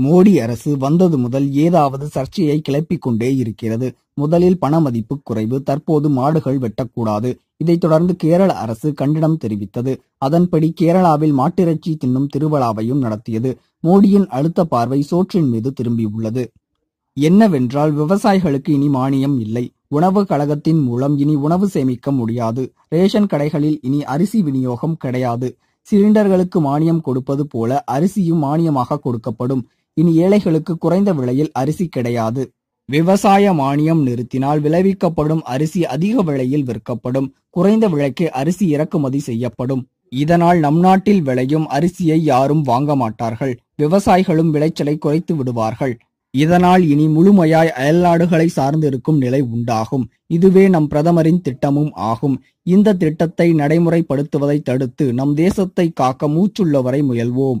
மோடி அரசு வந்தது முதல் ஏதாவது சர்ச்சையை கிளப்பிக் கொண்டே இருக்கிறது. முதலில் பண மதிப்பு குறைவு தற்போது மாடுகள் வெட்டக்கூடாது. இதைத் தொடர்ந்து கேரள அரசு கண்டனம் தெரிவித்தது. அதன்படி கேரளாவில் மாட்டிறைச்சி தின்னும் திருவிழாவையும் நடத்தியது. மோடியின் அழுத்த பார்வை சோற்றின் மீது திரும்பியுள்ளது. என்னவென்றால் விவசாயிகளுக்கு இனி மானியம் இல்லை. உணவு கழகத்தின் மூலம் இனி உணவு சேமிக்க முடியாது. ரேஷன் கடைகளில் இனி அரிசி விநியோகம் கிடையாது. சிலிண்டர்களுக்கு மானியம் கொடுப்பது போல அரிசியும் மானியமாக கொடுக்கப்படும். இனி ஏழைகளுக்கு குறைந்த விலையில் அரிசி கிடையாது. விவசாய மானியம் நிறுத்தினால் விளைவிக்கப்படும் அரிசி அதிக விலையில் விற்கப்படும். குறைந்த விலைக்கு அரிசி இறக்குமதி செய்யப்படும். இதனால் நம் நாட்டில் விளையும் அரிசியை யாரும் வாங்க மாட்டார்கள். விவசாயிகளும் விளைச்சலை குறைத்து விடுவார்கள். இதனால் இனி முழுமையாய் அயல்நாடுகளை சார்ந்திருக்கும் நிலை உண்டாகும். இதுவே நம் பிரதமரின் திட்டமும் ஆகும். இந்த திட்டத்தை நடைமுறைப்படுத்துவதை தடுத்து நம் தேசத்தை காக்க மூச்சுள்ளவரை முயல்வோம்.